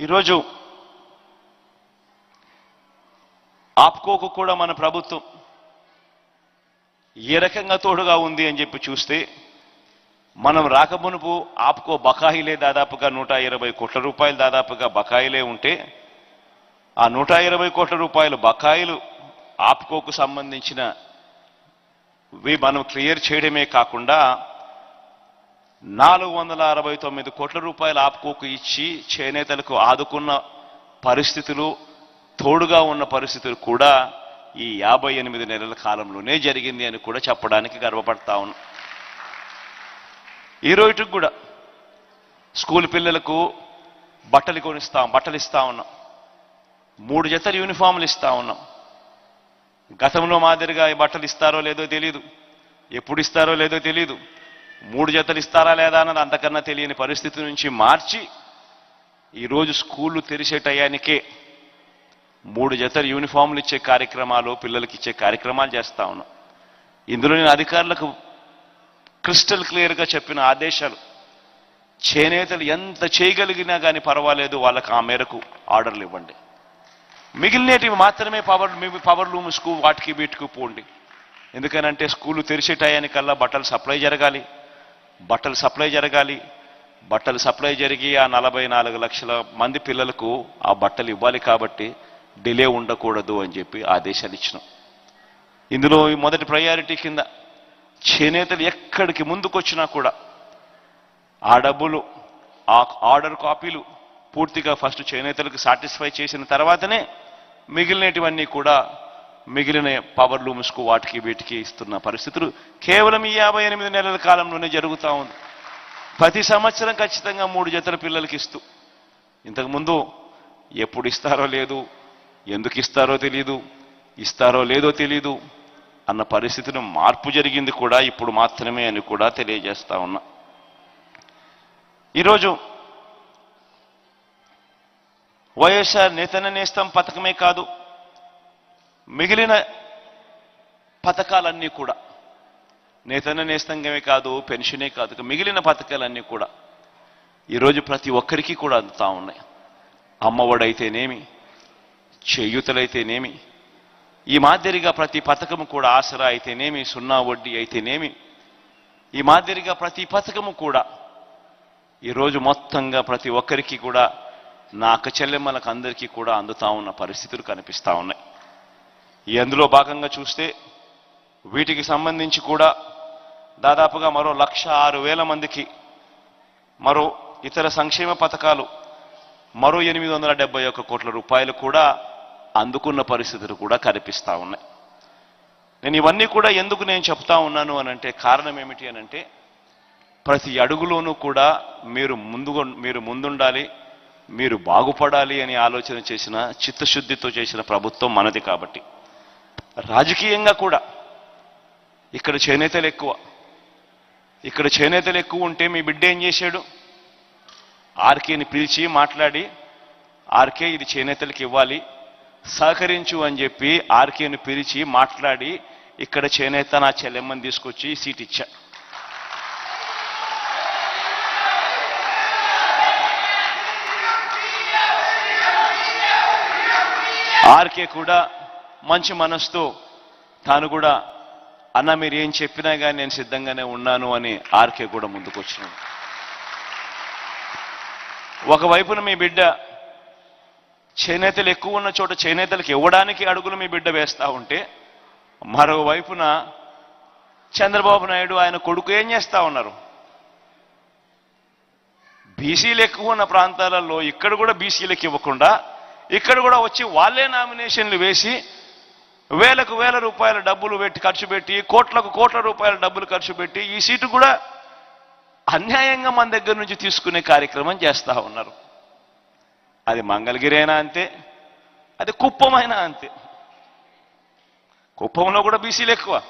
ఈరోజు ఆప్కోకు కూడా మన ప్రభుత్వం ఏ రకంగా తోడుగా ఉంది అని చెప్పి చూస్తే మనం రాకమునుపు ఆప్కో బకాయిలే దాదాపుగా నూట ఇరవై కోట్ల రూపాయలు దాదాపుగా బకాయిలే ఉంటే ఆ నూట ఇరవై కోట్ల రూపాయలు బకాయిలు ఆప్కోకు సంబంధించినవి మనం క్లియర్ చేయడమే కాకుండా నాలుగు వందల అరవై తొమ్మిది కోట్ల రూపాయలు ఆప్కోకు ఇచ్చి చేనేతలకు ఆదుకున్న పరిస్థితులు తోడుగా ఉన్న పరిస్థితులు కూడా ఈ యాభై ఎనిమిది నెలల కాలంలోనే జరిగింది అని కూడా చెప్పడానికి గర్వపడతా ఉన్నాం. ఈ రోజుకి కూడా స్కూల్ పిల్లలకు బట్టలు కొనిస్తాం బట్టలు ఇస్తా ఉన్నాం. మూడు జతలు యూనిఫామ్లు ఇస్తా ఉన్నాం. గతంలో మాదిరిగా ఈ బట్టలు ఇస్తారో లేదో తెలియదు ఎప్పుడు ఇస్తారో లేదో తెలియదు మూడు జతలు ఇస్తారా లేదా అన్నది అంతకన్నా తెలియని పరిస్థితి నుంచి మార్చి ఈరోజు స్కూళ్ళు తెరిచే టయానికే మూడు జతలు యూనిఫామ్లు ఇచ్చే కార్యక్రమాలు పిల్లలకి ఇచ్చే కార్యక్రమాలు చేస్తా ఉన్నాం. ఇందులో నేను అధికారులకు క్రిస్టల్ క్లియర్గా చెప్పిన ఆదేశాలు. చేనేతలు ఎంత చేయగలిగినా కానీ పర్వాలేదు వాళ్ళకి ఆ మేరకు ఆర్డర్లు ఇవ్వండి. మిగిలినటివి మాత్రమే పవర్ మీ పవర్ లూమ్స్కు వాటికి వీటికి పోండి. ఎందుకనంటే స్కూలు తెరిచే టయానికల్లా బట్టలు సప్లై జరగాలి. బట్టలు సప్లై జరగాలి. బట్టలు సప్లై జరిగి ఆ నలభై నాలుగు లక్షల మంది పిల్లలకు ఆ బట్టలు ఇవ్వాలి కాబట్టి డిలే ఉండకూడదు అని చెప్పి ఆదేశాలు ఇచ్చినాం. ఇందులో ఈ మొదటి ప్రయారిటీ కింద చేనేతలు ఎక్కడికి ముందుకొచ్చినా కూడా ఆ డబ్బులు ఆ ఆర్డర్ కాపీలు పూర్తిగా ఫస్ట్ చేనేతలకు సాటిస్ఫై చేసిన తర్వాతనే మిగిలినటివన్నీ కూడా మిగిలిన పవర్ లూమ్స్కు వాటికి వీటికి ఇస్తున్న పరిస్థితులు కేవలం ఈ యాభై ఎనిమిది నెలల కాలంలోనే జరుగుతూ ఉంది. ప్రతి సంవత్సరం ఖచ్చితంగా మూడు జతల పిల్లలకి ఇస్తూ. ఇంతకుముందు ఎప్పుడు ఇస్తారో లేదు ఎందుకు ఇస్తారో తెలియదు ఇస్తారో లేదో తెలియదు అన్న పరిస్థితిని మార్పు జరిగింది కూడా ఇప్పుడు మాత్రమే అని కూడా తెలియజేస్తా ఉన్నా. ఈరోజు వైఎస్ఆర్ నేతన నేస్తం పథకమే కాదు మిగిలిన పథకాలన్నీ కూడా. నేతన్న నేస్తంగమే కాదు పెన్షనే కాదు మిగిలిన పథకాలన్నీ కూడా ఈరోజు ప్రతి ఒక్కరికి కూడా అందుతా ఉన్నాయి. అమ్మఒడైతేనేమి చేయూతలైతేనేమి ఈ మాదిరిగా ప్రతి పథకము కూడా ఆసరా అయితేనేమి సున్నా వడ్డీ అయితేనేమి ఈ మాదిరిగా ప్రతి పథకము కూడా ఈరోజు మొత్తంగా ప్రతి ఒక్కరికి కూడా నా అక్క చెల్లెమ్మలకు అందరికీ కూడా అందుతా ఉన్న పరిస్థితులు కనిపిస్తా ఉన్నాయి. ఈ అందులో భాగంగా చూస్తే వీటికి సంబంధించి కూడా దాదాపుగా మరో లక్ష ఆరు వేల మందికి మరో ఇతర సంక్షేమ పథకాలు మరో ఎనిమిది వందల డెబ్బై ఒక్క కోట్ల రూపాయలు కూడా అందుకున్న పరిస్థితులు కూడా కనిపిస్తూ ఉన్నాయి. నేను ఇవన్నీ కూడా ఎందుకు నేను చెప్తా ఉన్నాను అనంటే కారణం ఏమిటి అనంటే ప్రతి అడుగులోనూ కూడా మీరు ముందు మీరు ముందుండాలి మీరు బాగుపడాలి అని ఆలోచన చేసిన చిత్తశుద్ధితో చేసిన ప్రభుత్వం మనది కాబట్టి. రాజకీయంగా కూడా. ఇక్కడ చేనేతలు ఎక్కువ. ఇక్కడ చేనేతలు ఎక్కువ ఉంటే మీ బిడ్డ ఏం చేశాడు? ఆర్కేని పిలిచి మాట్లాడి ఆర్కే ఇది చేనేతలకు ఇవ్వాలి సహకరించు అని చెప్పి ఆర్కేని పిలిచి మాట్లాడి ఇక్కడ చేనేత నా చెల్లెమ్మని తీసుకొచ్చి సీట్ ఇచ్చా. ఆర్కే కూడా మంచి మనసుతో తాను కూడా అన్న మీరు ఏం చెప్పినా కానీ నేను సిద్ధంగానే ఉన్నాను అని ఆర్కే కూడా ముందుకు వచ్చినాడు. ఒకవైపున మీ బిడ్డ చేనేతలు ఎక్కువ ఉన్న చోట చేనేతలకు ఇవ్వడానికి అడుగులు మీ బిడ్డ వేస్తా ఉంటే మరోవైపున చంద్రబాబు నాయుడు ఆయన కొడుకు ఏం చేస్తా ఉన్నారు? బీసీలు ఎక్కువ ఉన్న ప్రాంతాలలో ఇక్కడ కూడా బీసీలకు ఇవ్వకుండా ఇక్కడ కూడా వచ్చి వాళ్ళే నామినేషన్లు వేసి వేలకు వేల రూపాయల డబ్బులు పెట్టి ఖర్చు పెట్టి కోట్లకు కోట్ల రూపాయల డబ్బులు ఖర్చు పెట్టి ఈ సీటు కూడా అన్యాయంగా మన దగ్గర నుంచి తీసుకునే కార్యక్రమం చేస్తూ ఉన్నారు. అది మంగళగిరి అయినా అంతే అది కుప్పమైనా అంతే. కుప్పంలో కూడా బీసీలు ఎక్కువ.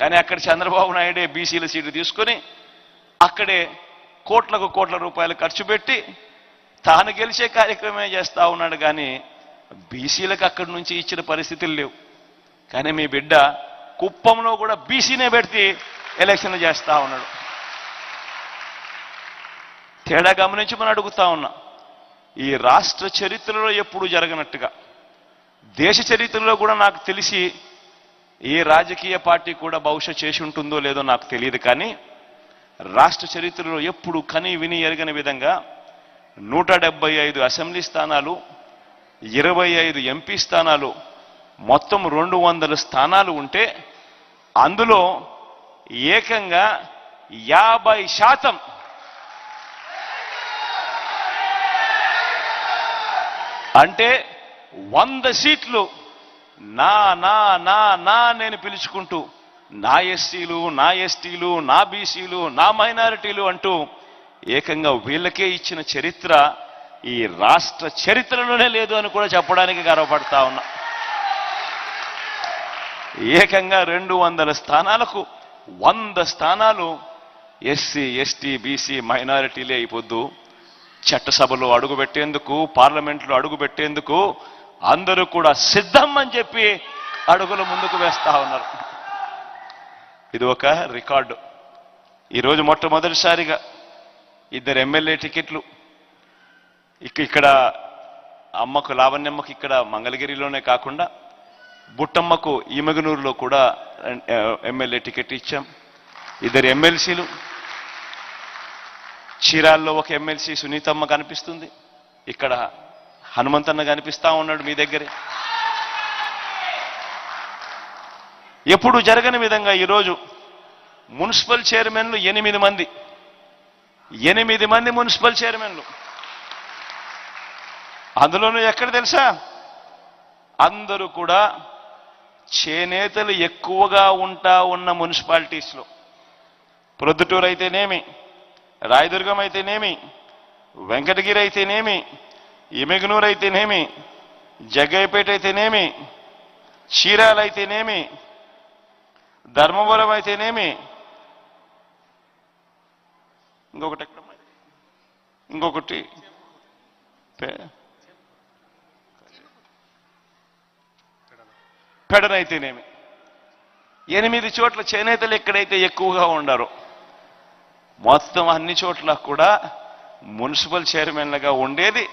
కానీ అక్కడ చంద్రబాబు నాయుడే బీసీల సీటు తీసుకొని అక్కడే కోట్లకు కోట్ల రూపాయలు ఖర్చు పెట్టి తాను గెలిచే కార్యక్రమే చేస్తూ ఉన్నాడు. కానీ బీసీలకు అక్కడి నుంచి ఇచ్చిన పరిస్థితులు లేవు. కానీ మీ బిడ్డ కుప్పంలో కూడా బీసీనే పెడితే ఎలక్షన్లు చేస్తా ఉన్నాడు. తేడా గమనించి మనం అడుగుతా ఉన్నా. ఈ రాష్ట్ర చరిత్రలో ఎప్పుడు జరగనట్టుగా దేశ చరిత్రలో కూడా నాకు తెలిసి ఏ రాజకీయ పార్టీ కూడా బహుశా చేసి ఉంటుందో లేదో నాకు తెలియదు. కానీ రాష్ట్ర చరిత్రలో ఎప్పుడు కని విని ఎరగని విధంగా నూట డెబ్బై ఐదు అసెంబ్లీ స్థానాలు ఇరవై ఐదు ఎంపీ స్థానాలు మొత్తం రెండు వందల స్థానాలు ఉంటే అందులో ఏకంగా యాభై శాతం అంటే వంద సీట్లు నా నా నా నా నేను పిలుచుకుంటూ నా ఎస్సీలు నా ఎస్టీలు నా బీసీలు నా మైనారిటీలు అంటూ ఏకంగా వీళ్ళకే ఇచ్చిన చరిత్ర ఈ రాష్ట్ర చరిత్రలోనే లేదు అని కూడా చెప్పడానికి గర్వపడతా ఉన్నా. ఏకంగా రెండు వందల స్థానాలకు వంద స్థానాలు ఎస్సీ ఎస్టీ బీసీ మైనారిటీలే అయిపోద్దు చట్టసభలో అడుగుపెట్టేందుకు పార్లమెంట్లో అడుగుపెట్టేందుకు అందరూ కూడా సిద్ధం అని చెప్పి అడుగులు ముందుకు వేస్తా ఉన్నారు. ఇది ఒక రికార్డు. ఈరోజు మొట్టమొదటిసారిగా ఇద్దరు ఎమ్మెల్యే టికెట్లు ఇక్కడ అమ్మకు లావణ్యమ్మకు ఇక్కడ మంగళగిరిలోనే కాకుండా బుట్టమ్మకు ఈమగనూరులో కూడా ఎమ్మెల్యే టికెట్ ఇచ్చాం. ఇద్దరు ఎమ్మెల్సీలు. చీరాల్లో ఒక ఎమ్మెల్సీ సునీతమ్మ కనిపిస్తుంది. ఇక్కడ హనుమంతన్న కనిపిస్తా ఉన్నాడు మీ దగ్గరే. ఎప్పుడు జరగని విధంగా ఈరోజు మున్సిపల్ చైర్మన్లు ఎనిమిది మంది. ఎనిమిది మంది మున్సిపల్ చైర్మన్లు. అందులోనూ ఎక్కడ తెలుసా? అందరూ కూడా చేనేతలు ఎక్కువగా ఉంటా ఉన్న మున్సిపాలిటీస్లో. ప్రొద్దుటూరు అయితేనేమి రాయదుర్గం అయితేనేమి వెంకటగిరి అయితేనేమి ఇమెగనూరు అయితేనేమి జగ్గయ్యపేట అయితేనేమి చీరాల అయితేనేమి ధర్మవరం అయితేనేమి ఇంకొకటి ఎక్కడ ఇంకొకటి పెడనైతేనేమి? ఎనిమిది చోట్ల చేనేతలు ఎక్కడైతే ఎక్కువగా ఉండరు మొత్తం అన్ని చోట్ల కూడా మున్సిపల్ చైర్మన్లుగా ఉండేది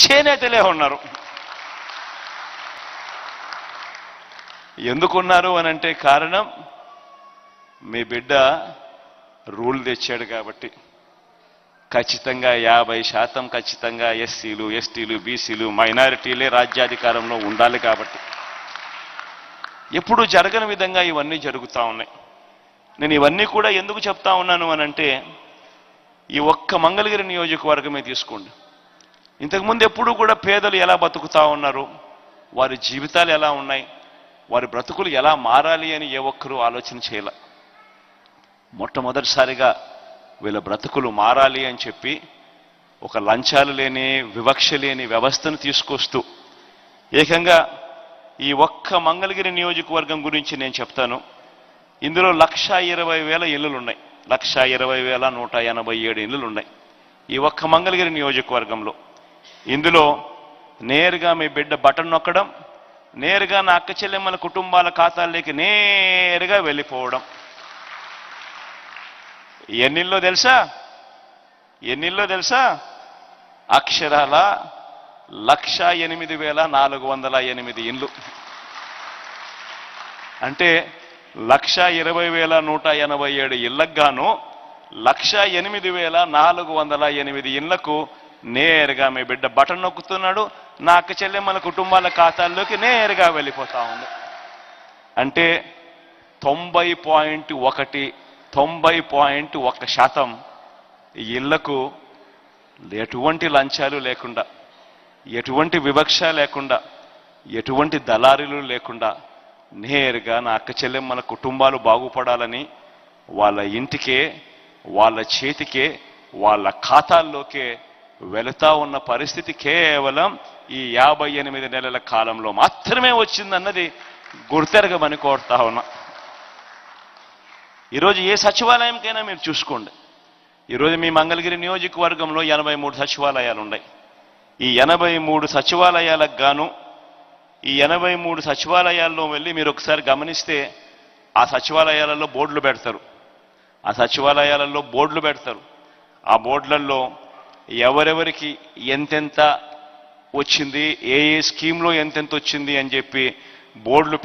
చేనేతలే ఉన్నారు. ఎందుకున్నారు అని అంటే కారణం మీ బిడ్డ రూల్ తెచ్చాడు కాబట్టి. ఖచ్చితంగా యాభై శాతం ఖచ్చితంగా ఎస్సీలు ఎస్టీలు బీసీలు మైనారిటీలే రాజ్యాధికారంలో ఉండాలి కాబట్టి. ఎప్పుడు జరగని విధంగా ఇవన్నీ జరుగుతూ ఉన్నాయి. నేను ఇవన్నీ కూడా ఎందుకు చెప్తా ఉన్నాను అని అంటే ఈ ఒక్క మంగళగిరి నియోజకవర్గమే తీసుకోండి. ఇంతకుముందు ఎప్పుడు కూడా పేదలు ఎలా బతుకుతా ఉన్నారు వారి జీవితాలు ఎలా ఉన్నాయి వారి బ్రతుకులు ఎలా మారాలి అని ఏ ఒక్కరూ ఆలోచన చేయాల. మొట్టమొదటిసారిగా వీళ్ళ బ్రతుకులు మారాలి అని చెప్పి ఒక లంచాలు లేని వివక్ష లేని వ్యవస్థను తీసుకొస్తూ ఏకంగా ఈ ఒక్క మంగళగిరి నియోజకవర్గం గురించి నేను చెప్తాను. ఇందులో లక్ష ఇరవై వేల ఇల్లులు ఉన్నాయి లక్ష ఇరవై వేల నూట ఎనభై ఏడు ఇల్లులు ఉన్నాయి ఈ ఒక్క మంగళగిరి నియోజకవర్గంలో. ఇందులో నేరుగా మీ బిడ్డ బటన్ నొక్కడం నేరుగా నా అక్క చెల్లెమ్మల కుటుంబాల ఖాతాల్లోకి నేరుగా వెళ్ళిపోవడం. ఎన్నిల్లో తెలుసా? ఎన్నిల్లో తెలుసా? అక్షరాల లక్ష ఎనిమిది వేల నాలుగు వందల ఎనిమిది ఇండ్లు. అంటే లక్ష ఇరవై వేల నూట ఎనభై ఏడు ఇళ్ళకు గాను లక్ష ఎనిమిది వేల నాలుగు వందల ఎనిమిది ఇండ్లకు నేరుగా మీ బిడ్డ బటన్ నొక్కుతున్నాడు నా అక్క చెల్లెమ్మల కుటుంబాల ఖాతాల్లోకి నేరుగా వెళ్ళిపోతా ఉంది. అంటే తొంభై పాయింట్ ఒకటి తొంభై పాయింట్ ఒక్క శాతం ఇళ్ళకు ఎటువంటి లంచాలు లేకుండా ఎటువంటి వివక్ష లేకుండా ఎటువంటి దళారీలు లేకుండా నేరుగా నా అక్క చెల్లెమ్మల కుటుంబాలు బాగుపడాలని వాళ్ళ ఇంటికే వాళ్ళ చేతికే వాళ్ళ ఖాతాల్లోకే వెళుతా ఉన్న పరిస్థితి కేవలం ఈ యాభై ఎనిమిది నెలల కాలంలో మాత్రమే వచ్చిందన్నది గుర్తెరగమని కోరుతా ఉన్నా. ఈరోజు ఏ సచివాలయంకైనా మీరు చూసుకోండి. ఈరోజు మీ మంగళగిరి నియోజకవర్గంలో ఎనభై మూడు సచివాలయాలు ఉన్నాయి ఈ ఎనభై మూడు సచివాలయాలకు గాను ఈ ఎనభై మూడు సచివాలయాల్లో వెళ్ళి మీరు ఒకసారి గమనిస్తే ఆ సచివాలయాలలో బోర్డులు పెడతారు. ఆ సచివాలయాలలో బోర్డులు పెడతారు. ఆ బోర్డులలో ఎవరెవరికి ఎంతెంత వచ్చింది ఏ ఏ స్కీమ్లో ఎంతెంత వచ్చింది అని చెప్పి బోర్డులు